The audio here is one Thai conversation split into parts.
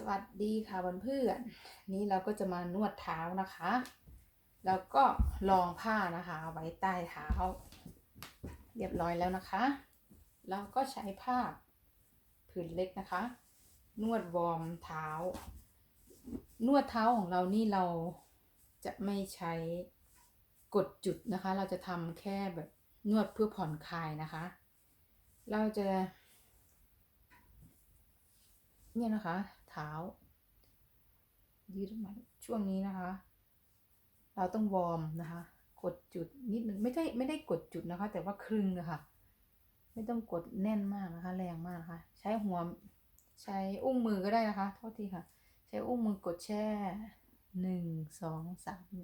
สวัสดีค่ะเพื่อนๆนี้เราก็จะมานวดเท้านะคะ แล้วก็รองผ้านะคะไว้ใต้เท้า เรียบร้อยแล้วนะคะ เราก็ใช้ผ้าผืนเล็กนะคะ นวดวอร์มเท้า นวดเท้าของเรานี่เราจะไม่ใช้กดจุดนะคะ เราจะทำแค่แบบนวดเพื่อผ่อนคลายนะคะ เราจะเนี่ยนะคะ เท้า ยืดมาช่วงนี้นะคะ เราต้องวอร์มนะคะ กดจุดนิดนึงไม่ได้ไม่ได้กดจุดนะคะ แต่ว่าครึ่งนะคะไม่ต้องกดแน่นมากนะคะ แรงมากนะคะใช้หัวใช้อุ้งมือก็ได้นะคะโทษทีค่ะ ใช้อุ้งมือกดแช่หนึ่งสองสาม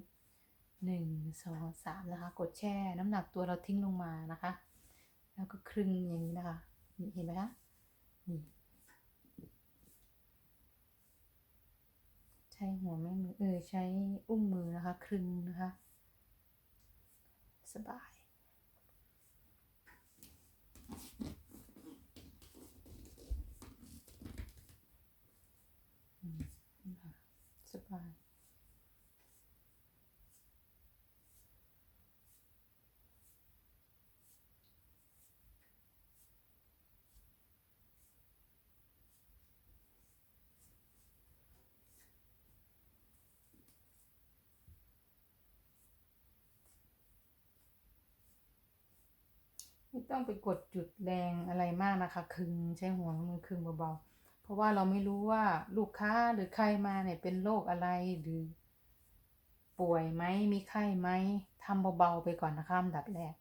หนึ่งสองสามนะคะ กดแช่น้ำหนักตัวเราทิ้งลงมานะคะ แล้วก็ครึ่งอย่างนี้นะคะนี่เห็นไหมคะนี่ ช้หัวแม่มือเออใช้อุ้งมือนะคะครึงนะคะ สบาย อืมนะคะสบาย ไม่ต้องไปกดจุดแรงอะไรมากนะคะคึงใช้หัวมือคึงเบาๆ เพราะว่าเราไม่รู้ว่าลูกค้าหรือใครมาเนี่ยเป็นโรคอะไรหรือ ป่วยไหมมีไข้ไหมทำเบาๆไปก่อนนะคะอันดับแรก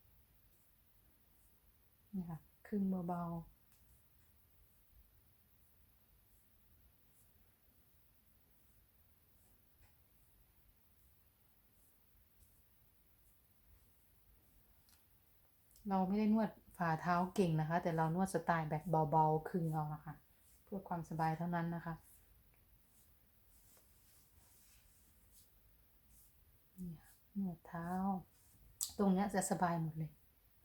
นี่ค่ะคึงเบาๆ เราไม่ได้นวดฝ่าเท้าเก่งนะคะ แต่เรานวดสไตล์แบบเบาๆคึงเอานะคะ เพื่อความสบายเท่านั้นนะคะนวดเท้า ตรงเนี้ยจะสบายหมดเลย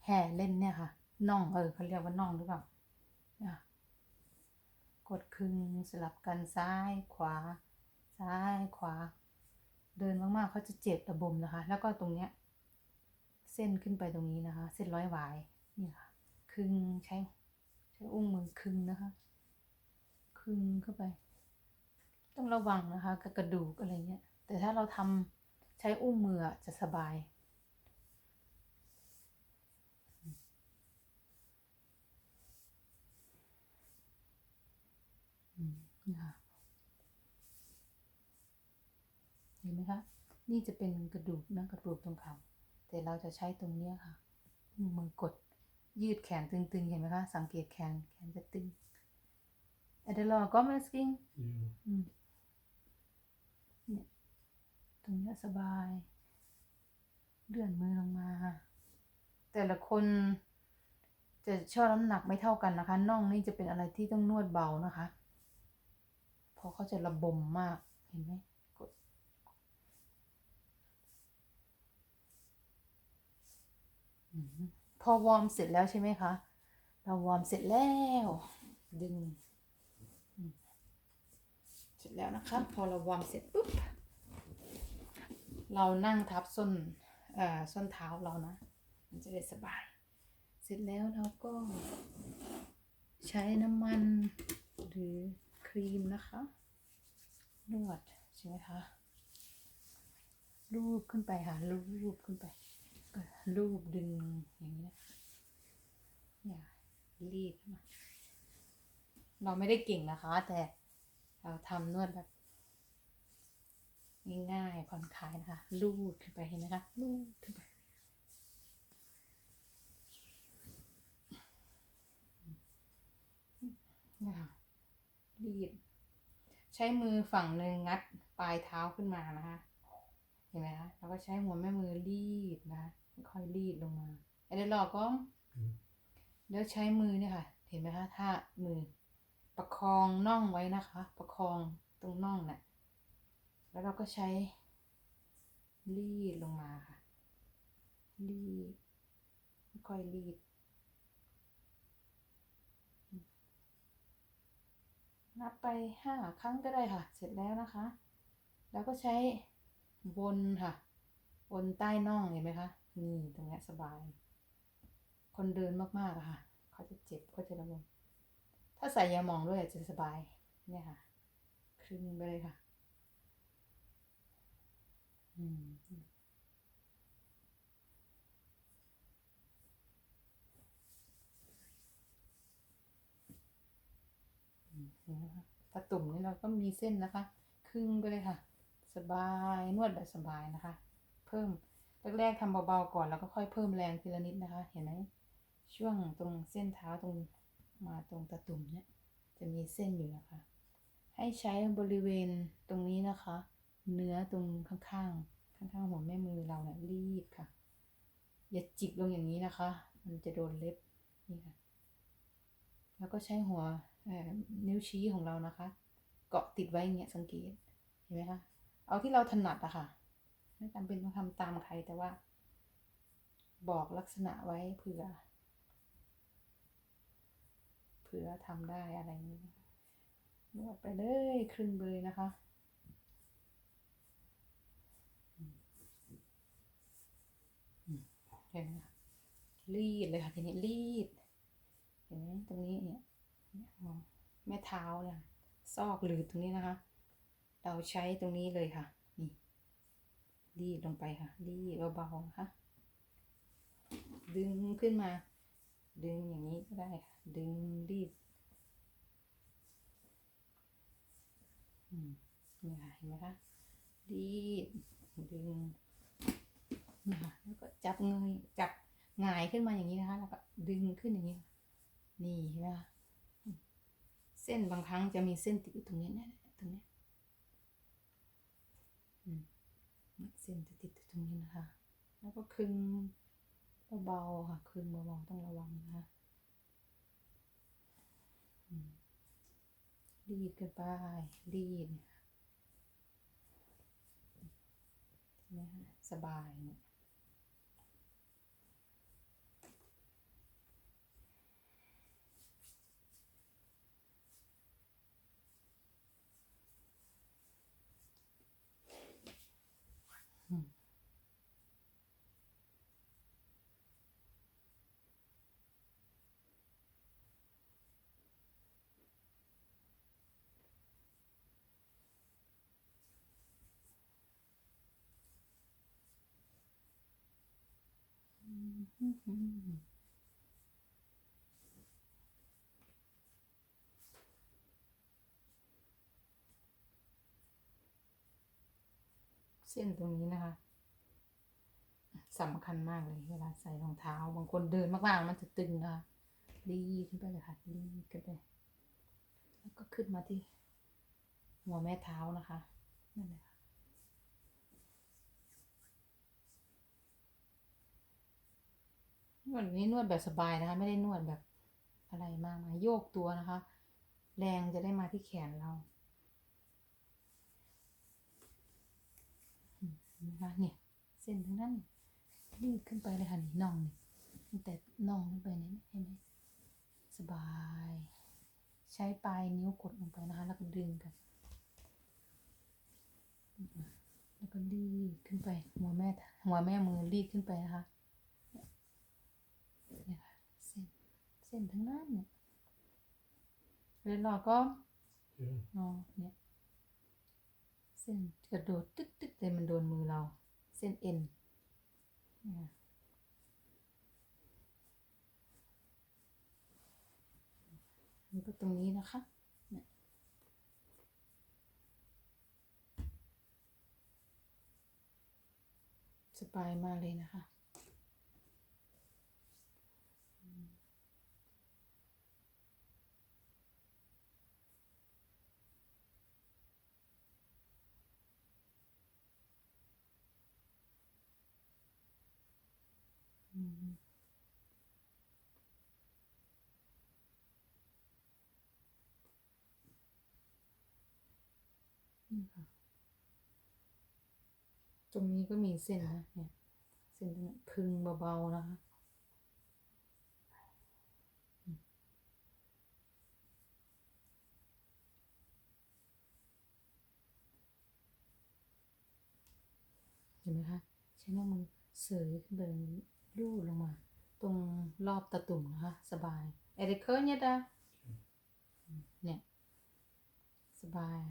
แห่เล่นเนี่ยค่ะน่องเออเขาเรียกว่าน่องหรือเปล่ากดคึงสลับกันซ้ายขวา ซ้ายขวา เดินมากๆเขาจะเจ็บระบมนะคะ แล้วก็ตรงเนี้ย เส้นขึ้นไปตรงนี้นะคะ เส้นร้อยหวายนี่ค่ะครึ่งใช้ใช้อุ้งมือครึ่งนะคะครึ่งเข้าไป ต้องระวังนะคะกับกระดูกอะไรเงี้ย แต่ถ้าเราทำใช้อุ้งมือจะสบายอืมนี่ค่ะเห็นไหมคะ นี่จะเป็นกระดูกนะกระดูกตรงเขา แต่เราจะใช้ตรงเนี้ยค่ะ มือกดยืดแขนตึงๆ เห็นไหมคะ สังเกตแขน แขนจะตึงเอเดลอก็มาสกิ้ง Ja. อืมเนี่ยตรงเนี้ยสบาย เลื่อนมือลงมา แต่ละคนจะชอบน้ำหนักไม่เท่ากันนะคะ น่องนี่จะเป็นอะไรที่ต้องนวดเบานะคะ เพราะเขาจะระบมมาก เห็นไหมกดอืม พอวอร์มเสร็จแล้วใช่ไหมคะ เราวอร์มเสร็จแล้ว ดึง เสร็จแล้วนะคะ พอเราวอร์มเสร็จปุ๊บ เรานั่งทับส้นเอ่อส้นเท้าเรานะ มันจะได้สบาย เสร็จแล้วเราก็ใช้น้ำมันหรือครีมนะคะ นวดใช่ไหมคะ รูปขึ้นไปค่ะรูปขึ้นไป รูปดึงอย่างนี้นะอย่ารีดมาเราไม่ได้เก่งนะคะ แต่เราทำนวดแบบง่ายๆผ่อนคลายนะคะ ลูดขึ้นไปเห็นไหมคะลูดขึ้นไปเนี่ยค่ะรีด ใช้มือฝั่งหนึ่งงัดปลายเท้าขึ้นมานะคะ เห็นไหมคะ แล้วก็ใช้หัวแม่มือรีดนะ เดี๋ยวรอก็อืมแล้วใช้มือเนี่ยค่ะ เห็นไหมคะถ้ามือ ประคองน่องไว้นะคะ ประคองตรงน่องน่ะแล้วเราก็ใช้รีดลงมาค่ะรีดค่อยๆรีดนับไปห้าครั้งก็ได้ค่ะ เสร็จแล้วนะคะ แล้วก็ใช้วนค่ะ วนใต้น่องเห็นไหมคะ นี่ตรงเนี้ยสบาย คนเดินมากๆอะค่ะ เขาจะเจ็บเขาจะระบมถ้าใส่ยาหมองด้วยจะสบายเนี่ยค่ะคลึงไปเลยค่ะ อืมนี่ะคะถ้าตุ่มนี่เราก็มีเส้นนะคะ ครึ่งไปเลยค่ะ สบายนวดแบบสบายนะคะ เพิ่มแรกๆทำเบาๆก่อนแล้วก็ค่อยเพิ่มแรงทีละนิดนะคะ เห็นไหม ช่วงตรงเส้นเท้าตรงมาตรงตะตุ่มเนี่ยจะมีเส้นอยู่นะคะ ให้ใช้บริเวณตรงนี้นะคะ เนื้อตรงข้างๆ ข้างๆหัวแม่มือเราเนี่ยรีดค่ะ อย่าจิกลงอย่างนี้นะคะ มันจะโดนเล็บนี่ค่ะ แล้วก็ใช้หัวนิ้วชี้ของเรานะคะ เกาะติดไว้อย่างเงี้ยสังเกตเห็นไหมคะเอาที่เราถนัดอะค่ะไม่จำเป็นต้องทำตามใครแต่ว่า บอกลักษณะไว้เผื่อ เผื่อทำได้อะไรอย่งนี้นวดไปเลยครึ่งเบยนะคะเห็นไหมคะรีดเลยค่ะทีนี้รีดเห็นไหมตรงนี้เนี่ยแม่เท้าเนี่ยซอกหรือตรงนี้นะคะ เราใช้ตรงนี้เลยค่ะ นี่รีดลงไปค่ะรีดเบาๆนะคะดึงขึ้นมา ดึงอย่างนี้ก็ได้ค่ะ ดึงรีดนี่ค่ะเห็นไหมคะรีดดึงนี่ค่ะแล้วก็จับเงยจับหงายขึ้นมาอย่างนี้นะคะ แล้วก็ดึงขึ้นอย่างนี้ นี่เห็นไหมคะเส้นบางครั้งจะมีเส้นติดอยู่ตรงนี้เนี่ยตรงนี้เส้นจะติดอยู่ตรงนี้นะคะ แล้วก็คึง เบาๆค่ะคืนเบาๆต้องระวังนะคะรีดกันไปรีดเนี่ยเห็นไหมคะสบายเนี่ย เส้นตรงนี้นะคะสำคัญมากเลยเวลาใส่รองเท้า บางคนเดินมากๆ มันจะตึงนะคะรีขึ้นไปเลยค่ะรีขึ้นไป แล้วก็ขึ้นมาที่หัวแม่เท้านะคะนั่นเละ วดนี้นวดแบบสบายนะคะ ไม่ได้นวดแบบอะไรมากมายโยกตัวนะคะ แรงจะได้มาที่แขนเราเห็นไหมคะเนี่ยเส้นทั้งนั้นรีดขึ้นไปเลยค่ะนี่น่องนี่ตั้งแต่น่องขึ้นไปนี่เห็นไหมสบาย ใช้ปลายนิ้วกดลงไปนะคะ แล้วก็ดึงกัน แล้วก็รีดขึ้นไปหัวแม่หัวแม่มือรีดขึ้นไปนะคะเนี่ยค่ะเส้น เส้นทั้งนั้นเนี่ยแล้วเราก็ Ja. อ๋อเนี่ย เส้นกระโดดตึ๊กตึ๊กแต่มันโดนมือเรา เส้นเอ็นเนี่ยมันก็ตรงนี้นะคะเนี่ยสบายมากเลยนะคะ ตรงนี้ก็มีเส้นนะเนี่ย เส้นพึงเบาๆนะคะเห็นไหมคะ ใช้หน้ามือเสยขึ้นไป ลูดลงมา ตรงรอบตะตุ่มนะคะ สบายเอริเคิลเนี่ยดาเนี่ย สบาย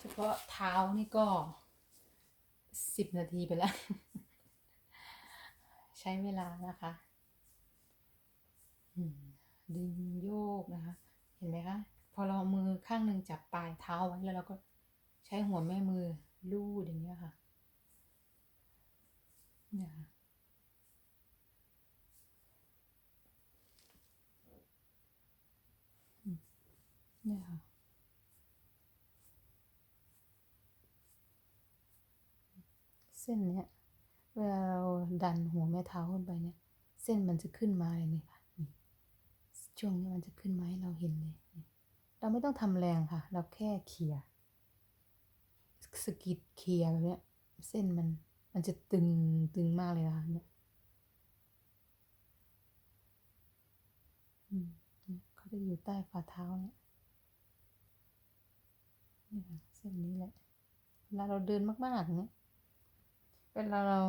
เฉพาะเท้านี่ก็สิบนาทีไปแล้ว ใช้เวลานะคะดึงโยกนะคะ เห็นไหมคะ พอเราเอามือข้างหนึ่งจับปลายเท้าไว้แล้วเราก็ใช้หัวแม่มือลูดอย่างเงี้ยค่ะเนี่ยค่ะเนี่ยค่ะเส้นเนี้ยเวลาเราดันหัวแม่เท้าขึ้นไปเนี่ย เส้นมันจะขึ้นมาเลยนี่ค่ะนี่ช่วงนี้มันจะขึ้นมาให้เราเห็นเลย เราไม่ต้องทำแรงค่ะ เราแค่เขี่ยสกิดเขี่ยแบบเนี้ยเส้นมันมันจะตึงตึงมากเลยนะคะเนี่ยเขาจะอยู่ใต้ฝ่าเท้าเนี่ยนี่ค่ะเส้นนี้แหละเวลาเราเดินมากๆอย่างเนี้ยเวลาเรา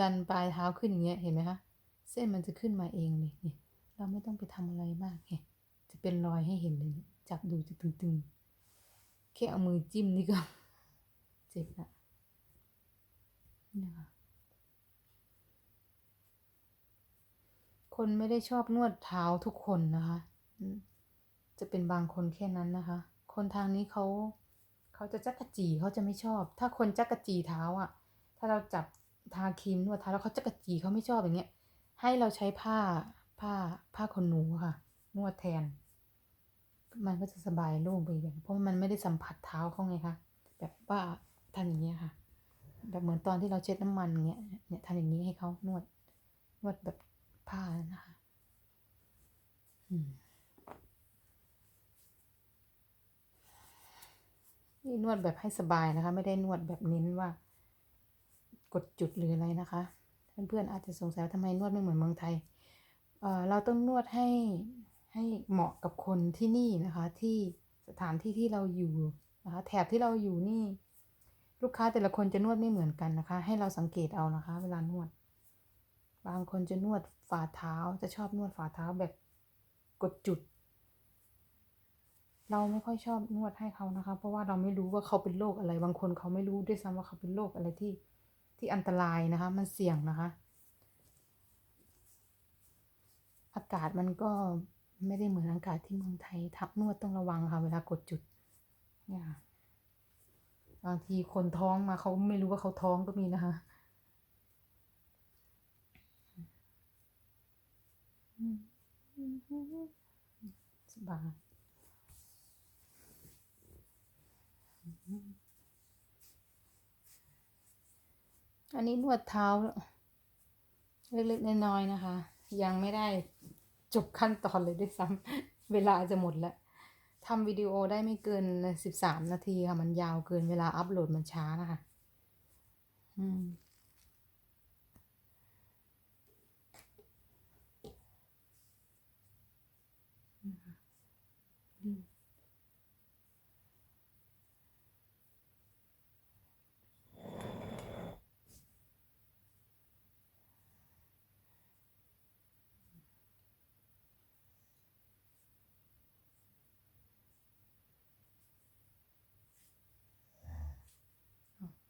ดันปลายเท้าขึ้นอย่างเงี้ยเห็นไหมคะเส้นมันจะขึ้นมาเองเลยนี่เราไม่ต้องไปทำอะไรมากไงจะเป็นรอยให้เห็นเลยเนี่ย จับดูจะตึงๆ แค่เอามือจิ้มนี่ก็เจ็บละนี่ยค่ะคนไม่ได้ชอบนวดเท้าทุกคนนะคะ จะเป็นบางคนแค่นั้นนะคะ คนทางนี้เขาเขาจะจักกะจีเขาจะไม่ชอบ ถ้าคนจักกะจีเท้าอะ ถ้าเราจับทาครีมนวดเท้าแล้วเขาจักกะจีเขาไม่ชอบอย่างเงี้ย ให้เราใช้ผ้าผ้าผ้าขนหนูค่ะ นวดแทน มันก็จะสบายโล่งไปอย่างเพราะมันไม่ได้สัมผัสเท้าเขาไงคะแบบว่าทำอย่างเงี้ยค่ะ แบบเหมือนตอนที่เราเช็ดน้ำมันเงี้ยเนี่ยทำอย่างนี้ให้เขานวดนวดแบบผ้านะคะนี่นวดแบบให้สบายนะคะ ไม่ได้นวดแบบเน้นว่า กดจุดหรืออะไรนะคะเพื่อนๆอาจจะสงสัยว่าทำไมนวดไม่เหมือนเมืองไทยเออเราต้องนวดให้ ให้เหมาะกับคนที่นี่นะคะ ที่สถานที่ที่เราอยู่นะคะ แถบที่เราอยู่นี่ ลูกค้าแต่ละคนจะนวดไม่เหมือนกันนะคะ ให้เราสังเกตเอานะคะ เวลานวด บางคนจะนวดฝ่าเท้าจะชอบนวดฝ่าเท้าแบบกดจุด เราไม่ค่อยชอบนวดให้เขานะคะ เพราะว่าเราไม่รู้ว่าเขาเป็นโรคอะไร บางคนเขาไม่รู้ด้วยซ้ำว่าเขาเป็นโรคอะไรที่ที่อันตรายนะคะ มันเสี่ยงนะคะ อากาศมันก็ ไม่ได้เหมือนอากาศที่เมืองไทย ทับนวดต้องระวังค่ะเวลากดจุดเนี่ยค่ะบางทีคนท้องมาเขาไม่รู้ว่าเขาท้องก็มีนะคะสบายอันนี้นวดเท้า เล็กๆน้อยๆนะคะ ยังไม่ได้ จบขั้นตอนเลยด้วยซ้ำเวลาจะหมดแล้วทำวิดีโอได้ไม่เกินสิบสามนาทีค่ะ มันยาวเกินเวลาอัพโหลดมันช้านะคะ อืม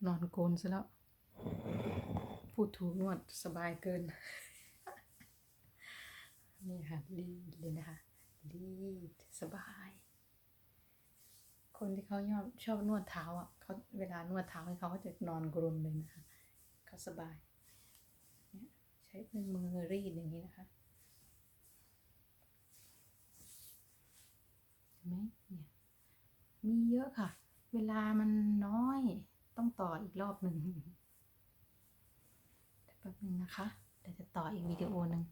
นอนโกนซะแล้ว พูดถูกนวดสบายเกิน นี่ค่ะรีดเลยนะคะรีดสบาย คนที่เขาชอบชอบนวดเท้าอะเขาเวลานวดเท้าให้เขาก็จะนอนกรนเลยนะคะเขาสบายเนี่ยใช้เป็นมือรีดอย่างนี้นะคะเห็นไหมเนี่ยมีเยอะค่ะ เวลามันน้อย ต้องต่ออีกรอบหนึ่งแป๊บนึงนะคะ เดี๋ยวจะต่ออีกวิดีโอหนึ่ง